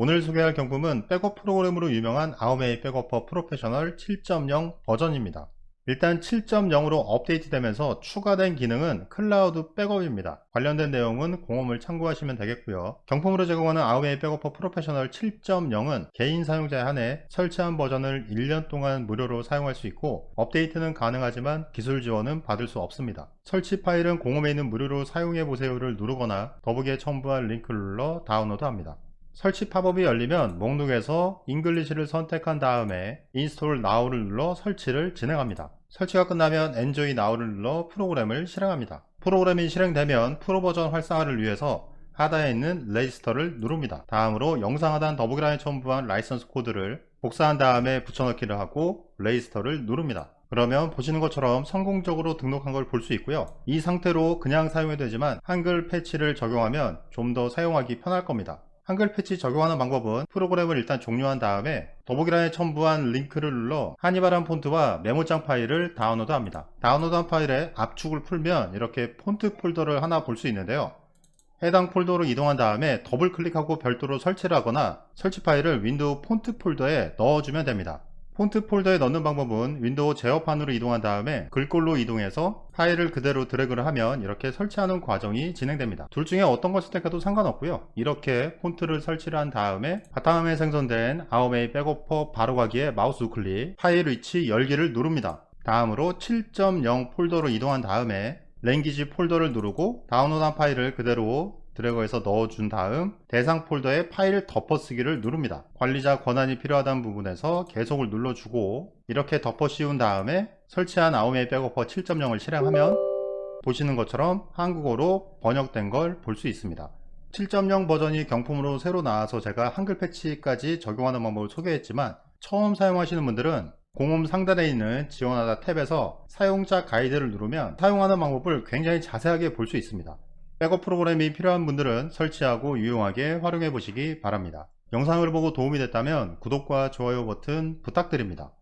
오늘 소개할 경품은 백업 프로그램으로 유명한 아오메이 백업퍼 프로페셔널 7.0 버전입니다. 일단 7.0으로 업데이트되면서 추가된 기능은 클라우드 백업입니다. 관련된 내용은 공홈을 참고하시면 되겠고요. 경품으로 제공하는 아오메이 백업퍼 프로페셔널 7.0은 개인 사용자에 한해 설치한 버전을 1년 동안 무료로 사용할 수 있고 업데이트는 가능하지만 기술 지원은 받을 수 없습니다. 설치 파일은 공홈에 있는 무료로 사용해 보세요를 누르거나 더보기에 첨부한 링크를 눌러 다운로드합니다. 설치 팝업이 열리면 목록에서 잉글리시를 선택한 다음에 인스톨 now를 눌러 설치를 진행합니다. 설치가 끝나면 enjoy now를 눌러 프로그램을 실행합니다. 프로그램이 실행되면 프로 버전 활성화를 위해서 하단에 있는 레지스터를 누릅니다. 다음으로 영상 하단 더보기란에 첨부한 라이선스 코드를 복사한 다음에 붙여넣기를 하고 레지스터를 누릅니다. 그러면 보시는 것처럼 성공적으로 등록한 걸 볼 수 있고요. 이 상태로 그냥 사용해도 되지만 한글 패치를 적용하면 좀 더 사용하기 편할 겁니다. 한글 패치 적용하는 방법은 프로그램을 일단 종료한 다음에 더보기란에 첨부한 링크를 눌러 한이바람 폰트와 메모장 파일을 다운로드 합니다. 다운로드한 파일의 압축을 풀면 이렇게 폰트 폴더를 하나 볼 수 있는데요. 해당 폴더로 이동한 다음에 더블 클릭하고 별도로 설치를 하거나 설치 파일을 윈도우 폰트 폴더에 넣어주면 됩니다. 폰트 폴더에 넣는 방법은 윈도우 제어판으로 이동한 다음에 글꼴로 이동해서 파일을 그대로 드래그를 하면 이렇게 설치하는 과정이 진행됩니다. 둘 중에 어떤 걸 선택해도 상관없고요. 이렇게 폰트를 설치를 한 다음에 바탕화면에 생성된 아오메이 백오퍼 바로가기에 마우스 우클릭 파일 위치 열기를 누릅니다. 다음으로 7.0 폴더로 이동한 다음에 랭귀지 폴더를 누르고 다운로드한 파일을 그대로 드래그해서 넣어준 다음 대상 폴더에 파일 덮어쓰기를 누릅니다. 관리자 권한이 필요하다는 부분에서 계속을 눌러주고 이렇게 덮어 씌운 다음에 설치한 아오메이 백오퍼 7.0을 실행하면 보시는 것처럼 한국어로 번역된 걸 볼 수 있습니다. 7.0 버전이 경품으로 새로 나와서 제가 한글 패치까지 적용하는 방법을 소개했지만 처음 사용하시는 분들은 공홈 상단에 있는 지원하다 탭에서 사용자 가이드를 누르면 사용하는 방법을 굉장히 자세하게 볼 수 있습니다. 백업 프로그램이 필요한 분들은 설치하고 유용하게 활용해 보시기 바랍니다. 영상을 보고 도움이 됐다면 구독과 좋아요 버튼 부탁드립니다.